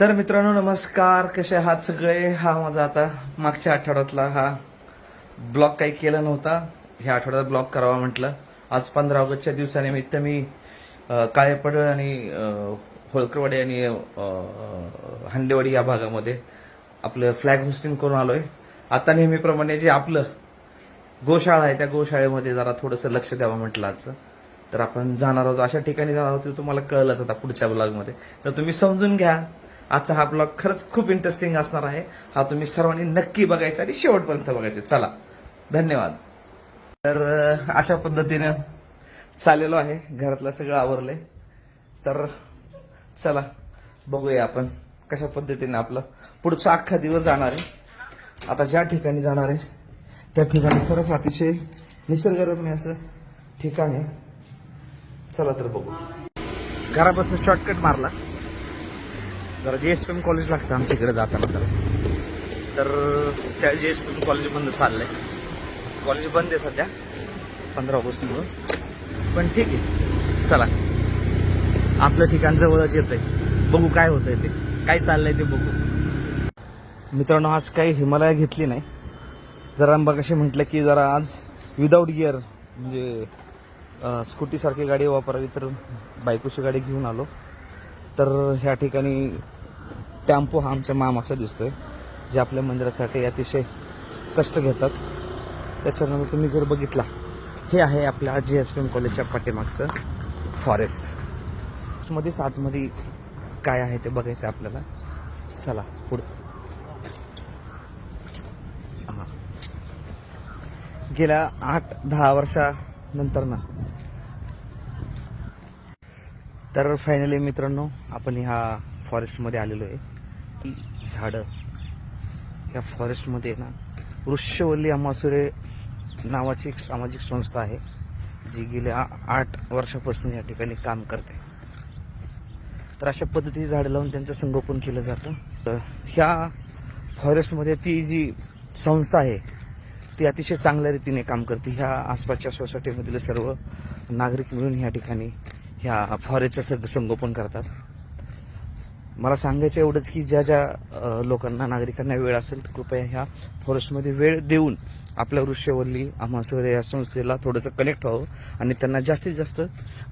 तर मित्रांनो नमस्कार. कसे आहात सगळे? हा माझा आता मागच्या आठवड्यातला हा ब्लॉग काही केला नव्हता. ह्या आठवड्यात ब्लॉग करावा म्हटलं. आज पंधरा ऑगस्टच्या दिवसानिमित्त मी काळेपड आणि होळकरवाडी आणि हंडेवाडी या भागामध्ये आपलं फ्लॅग होस्टिंग करून आलोय. आता नेहमीप्रमाणे जे आपलं गोशाळा आहे त्या गोशाळेमध्ये जरा थोडंसं लक्ष द्यावं म्हटलं आजचं तर आपण जाणार आहोत. अशा ठिकाणी जाणार आहोत ते तुम्हाला कळलंच आता पुढच्या ब्लॉगमध्ये तर तुम्ही समजून घ्या. आजचा हा ब्लॉग खरंच खूप इंटरेस्टिंग असणार आहे. हा तुम्ही सर्वांनी नक्की बघायचा आणि शेवटपर्यंत बघायचे चला धन्यवाद. तर अशा पद्धतीनं चाललेलो आहे. घरातलं सगळं आवरलंय. तर चला बघूया आपण कशा पद्धतीने आपलं पुढचा अख्खा दिवस जाणार आहे. आता ज्या ठिकाणी जाणार आहे त्या ठिकाणी खरंच अतिशय निसर्गरम्य असं ठिकाण आहे. चला तर बघू. घरापासून शॉर्टकट मारला. जरा जे एस पी एम कॉलेज लागतं आमच्याकडे जाताना तर तर त्या जे एस पी एम कॉलेज बंद चाललंय. कॉलेज बंद आहे सध्या पंधरा ऑगस्टमुळं. पण ठीक आहे. चला. आपलं ठिकाण जवळच येतंय. बघू काय होतंय ते. काय चाललंय ते बघू. मित्रांनो आज काही हिमालया घेतली नाही. जरा बघ म्हटलं की जरा आज विदाऊट गिअर म्हणजे स्कूटीसारखी गाडी वापरावी तर बायकोची गाडी घेऊन आलो. तर ह्या ठिकाणी टॅम्पो हा आमच्या मामाचा दिसतोय जे आपल्या मंदिरासाठी अतिशय कष्ट घेतात. त्याच्यानंतर तुम्ही जर बघितला हे आहे आपल्या जी एस पी एम कॉलेजच्या पाठीमागचं फॉरेस्ट. मध्येच आतमध्ये काय आहे ते बघायचं आहे आपल्याला. चला पुढं. गेल्या आठ दहा वर्षानंतर ना. तर फायनली मित्रांनो आपण ह्या फॉरेस्टमध्ये आलेलो आहे. झाडं. या फॉरेस्टमध्ये ना वृक्षवल्ली अमासुरे नावाची एक सामाजिक संस्था आहे जी गेल्या आठ वर्षापासून या ठिकाणी काम करते. तर अशा पद्धतीची झाडं लावून त्यांचं संगोपन केलं जातं. तर ह्या फॉरेस्टमध्ये ती जी संस्था आहे ती अतिशय चांगल्या रीतीने काम करते. ह्या आसपासच्या सोसायटीमधील सर्व नागरिक मिळून ह्या ठिकाणी ह्या फॉरेस्टचं सग संगोपन करतात. मला सांगायचं एवढंच की ज्या ज्या लोकांना नागरिकांना वेळ असेल तर कृपया ह्या फॉरेस्टमध्ये वेळ देऊन आपल्या वृक्षवल्ली आम्हासोरे या संस्थेला थोडंसं कनेक्ट व्हावं आणि त्यांना जास्तीत जास्त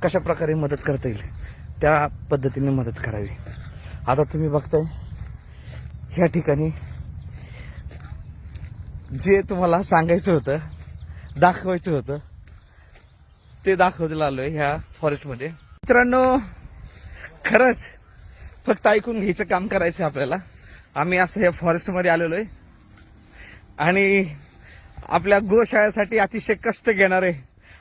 कशा प्रकारे मदत करता येईल त्या पद्धतीने मदत करावी. आता तुम्ही बघताय ह्या ठिकाणी जे तुम्हाला सांगायचं होतं दाखवायचं होतं ते दाखवलं आलोय ह्या फॉरेस्टमध्ये मित्रांनो खरंच फक्त ऐकून घ्यायचं काम करायचं आपल्याला. आम्ही असं या फॉरेस्टमध्ये आलेलो आहे आणि आपल्या गोशाळेसाठी अतिशय कष्ट घेणारे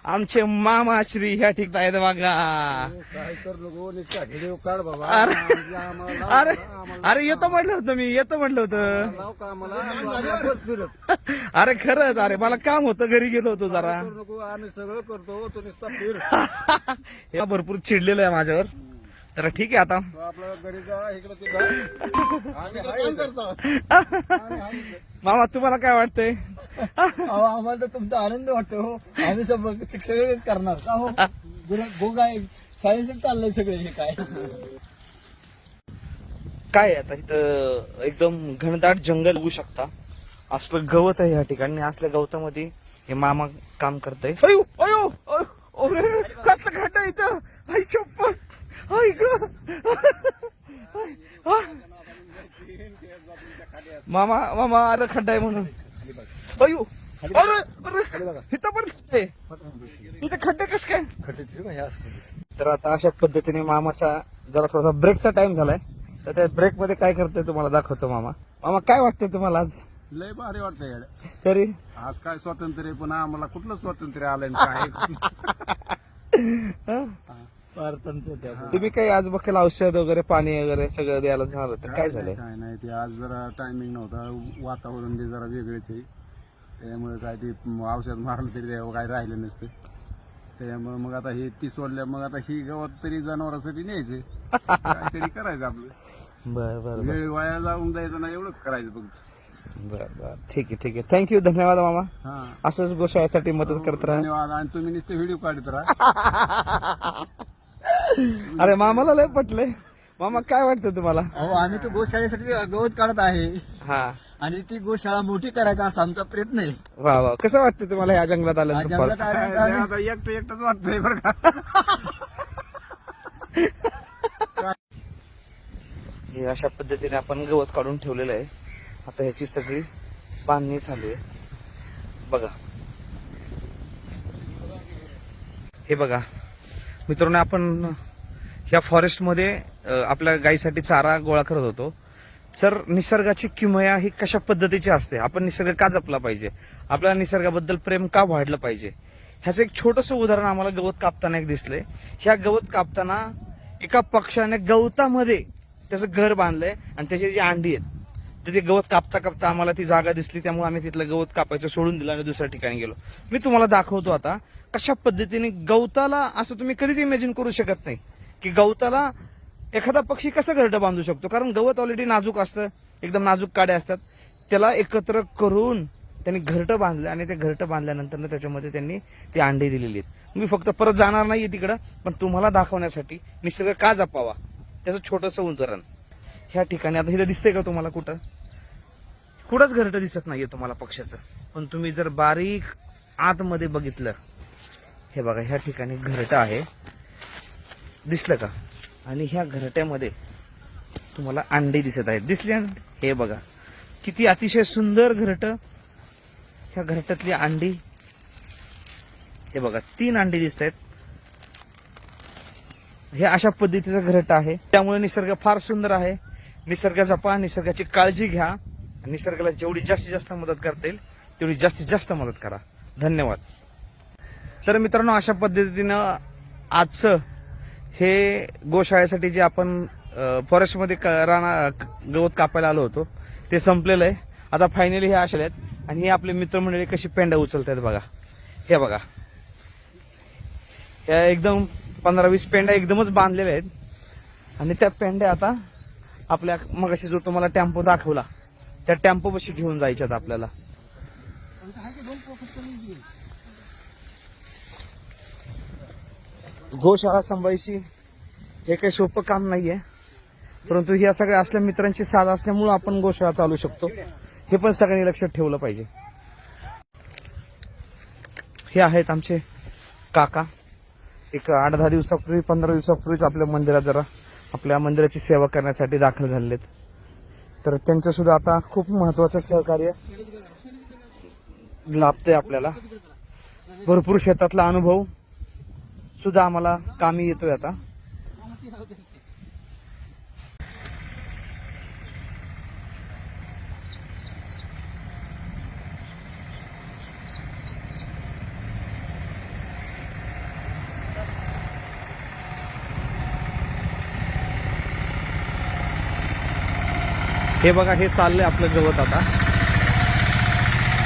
आमचे मामाश्री ह्या ठिकाणी आहेत बघा. अरे अरे येतो म्हटलं होतं मी येतो म्हटलं होतं. अरे खरंच अरे मला काम होतं घरी गेलो होतो जरा. आम्ही सगळं करतो हे भरपूर चिडलेलं आहे माझ्यावर. तर ठीक आहे आता. आहे. मामा तुम्हाला काय वाटतंय? अहो आम्हाला तर तुमचा आनंद वाटतो हो. आम्ही सब शिक्षक करणार का हो? गो काय सायन्स चाललंय सगळे हे काय? काय आहे आता इथं एकदम घनदाट जंगल बघू शकता. असलं गवत आहे या ठिकाणी असल्या गवतामध्ये हे मामा काम अयो, अरे कसलं घाट आहे इथं? आई शपथ. मामा मामा अरे खड्डा आहे म्हणून. अयो अरे अरे इथं पण खड्डे. इथं खड्डे कस काय? खड्डे? तर आता अशा पद्धतीने मामाचा जरा थोडासा ब्रेकचा टाइम झालाय. तर त्या ब्रेकमध्ये काय करतोय तुम्हाला दाखवतो मामा. मामा काय वाटतंय तुम्हाला आज? लय भारी वाटतंय यार. तरी? आज काय स्वातंत्र्य आहे, पण आम्हाला कुठलं स्वातंत्र्य आलंय काय? तुम्ही काही आज बघेल औषध वगैरे पाणी वगैरे सगळं द्यायला झालं तर काय झालंय? काय नाही ते आज जरा टायमिंग नव्हता. वातावरण बी जरा वेगळेच आहे. त्यामुळे काय ते औषध मारलं तरी त्यावर काय राहिलं नसतं. त्यामुळे मग आता हे ती सोडल्या मग आता ही गवत तरी जनावरांसाठी न्यायचं. काहीतरी करायचं आपलं. बर बर वेळ वाया जाऊन द्यायचं नाही एवढंच करायचं फक्त. बर बर. ठीक आहे ठीक आहे. थँक्यू धन्यवाद मामा. हा. असंच गोशाळेसाठी मदत करत राहा. धन्यवाद. आणि तुम्ही नुसते व्हिडिओ काढत राहा. अरे मामाला लय पटलंय मामा काय वाटतं तुम्हाला? अहो आम्ही तो गोशाळेसाठी गवत काढत आहे. हा. आणि ती गोशाळा मोठी करायचा असा आमचा प्रयत्न आहे. वा वा. कसं वाटतं तुम्हाला या जंगलात आज आल्यानंतर जंगलात पाऊस? आल्यानंतर आम्ही- आता एकटं एकटंच वाटतंय बरं का? हे अशा पद्धतीने आपण गवत काढून ठेवलेलं आहे. आता ह्याची सगळी बांधणी चालू आहे. बघा. हे बघा. मित्रांनो आपण ह्या फॉरेस्टमध्ये आपल्या गायीसाठी चारा गोळा करत होतो. सर निसर्गाची किमया ही कशा पद्धतीची असते? आपण निसर्ग का जपला पाहिजे? आपल्याला निसर्गाबद्दल प्रेम का वाढलं पाहिजे? ह्याचं एक छोटंसं उदाहरण आम्हाला गवत कापताना एक दिसले ह्या गवत कापताना एका पक्षाने गवतामध्ये त्याचं घर बांधलंय आणि त्याची जी अंडी आहेत तर ते गवत कापता कापता आम्हाला ती जागा दिसली. त्यामुळे आम्ही तिथलं गवत कापायचं सोडून दिलं आणि दुसऱ्या ठिकाणी गेलो. मी तुम्हाला दाखवतो आता. कशा पद्धतीने गवताला असं तुम्ही कधीच इमॅजिन करू शकत नाही. की गवताला एखादा पक्षी कसं घरटं बांधू शकतो? कारण गवत ऑलरेडी नाजूक असतं. एकदम नाजूक काड्या असतात. त्याला एकत्र करून त्यांनी घरटं बांधलं आणि ते घरटं बांधल्यानंतर त्याच्यामध्ये त्यांनी ते अंडी दिलेली आहेत. मी फक्त परत जाणार नाहीये तिकडं पण तुम्हाला दाखवण्यासाठी निसर्ग का जपावा? त्याचं छोटंसं उदाहरण. ह्या ठिकाणी आता इथं दिसतंय का तुम्हाला कुठं? कुठंच घरटं दिसत नाहीये तुम्हाला पक्षाचं पण तुम्ही जर बारीक आतमध्ये बघितलं हे बघा ह्या ठिकाणी घरटं आहे. दिसलं का? आणि ह्या घरट्यामध्ये तुम्हाला अंडी दिसत आहेत. दिसली हे बघा किती अतिशय सुंदर घरट. ह्या घरट्यातली अंडी हे बघा तीन अंडी दिसत आहेत हे अशा पद्धतीचं घरट आहे. त्यामुळे निसर्ग फार सुंदर आहे. निसर्ग जपा निसर्गाची काळजी घ्या. निसर्गाला जेवढी जास्तीत जास्त मदत करता येईल तेवढी जास्तीत जास्त मदत करा. धन्यवाद. तर मित्रांनो अशा पद्धतीनं आजचं हे गोशाळेसाठी जे आपण फॉरेस्टमध्ये राणा गवत कापायला आलो होतो ते संपलेलं आहे. आता फायनली हे असे आहेत. आणि हे आपले मित्रमंडळी कशी पेंड्या उचलत आहेत बघा. हे बघा. ह्या एकदम पंधरा वीस पेंड्या एकदमच बांधलेल्या आहेत. आणि त्या पेंड्या आता आपल्या मगाशी जो तुम्हाला टेम्पो दाखवला त्या टेम्पो पशी घेऊन जायच्यात आपल्याला. गोशाळा सांभाळायची हे काही सोपं काम नाही आहे परंतु ह्या सगळ्या असल्या मित्रांची साथ असल्यामुळं आपण गोशाळा चालू शकतो. हे पण सगळ्यांनी लक्षात ठेवलं पाहिजे. हे आहेत आमचे काका. एक आठ दहा दिवसापूर्वी पंधरा दिवसापूर्वीच आपल्या मंदिरात जरा आपल्या मंदिराची सेवा करण्यासाठी दाखल झालेत तर त्यांचं सुद्धा आता खूप महत्वाचं सहकार्य लाभतंय आपल्याला. भरपूर शेतातला अनुभव सुद्धा आम्हाला कामी येतोय आता. हे बघा हे चाललंय आपलं गवत आता.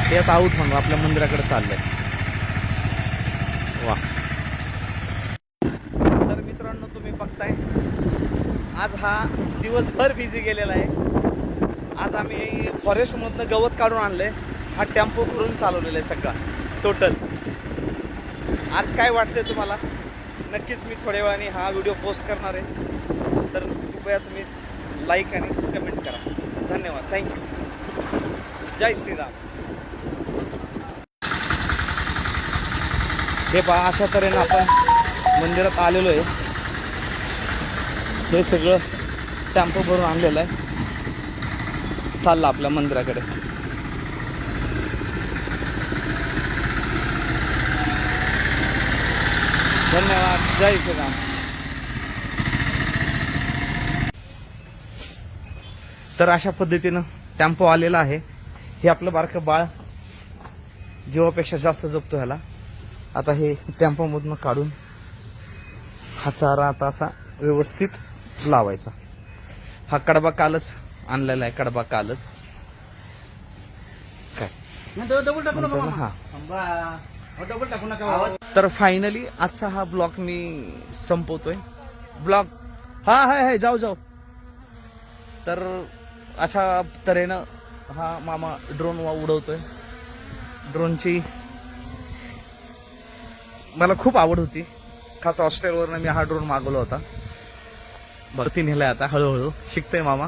हे आता आऊट म्हणून आपल्या मंदिराकडे चाललंय वा तर मित्रांनो तुम्ही बघताय आज हा दिवसभर बिझी गेलेला आहे. आज आम्ही फॉरेस्टमधनं गवत काढून आणलंय. हा टेम्पो करून चालवलेला आहे सगळा टोटल आज काय वाटतंय तुम्हाला? नक्कीच मी थोड्या वेळाने हा व्हिडिओ पोस्ट करणार आहे. तर कृपया तुम्ही लाईक आणि कमेंट करा. धन्यवाद. थँक्यू जय श्रीराम. हे पहा अशा तऱ्हेनं आपण मंदिरात आलेलो आहे. हे सगळं टॅम्पो भरून आणलेला आहे. चाललं आपल्या मंदिराकडे. धन्यवाद. जय श्रीराम. तर अशा पद्धतीनं टॅम्पो आलेला आहे. हे आपलं बारकं बाळ जीवापेक्षा जास्त जपतो ह्याला. आता हे टेम्पोमधनं काढून हा चारा आता असा व्यवस्थित लावायचा. हा कडबा कालच आणलेला आहे कडबा कालच. काय? हा. तर फायनली आजचा हा ब्लॉग मी संपवतोय. ब्लॉग हा हाय हाय जाऊ जाऊ. तर अशा तऱ्हेनं हा मामा ड्रोन उडवतोय. ड्रोनची मला खूप आवड होती. खास ऑस्ट्रेलियावरनं मी हा ड्रोन मागवला होता. भरती नेलाय आता हळूहळू. शिकतोय मामा.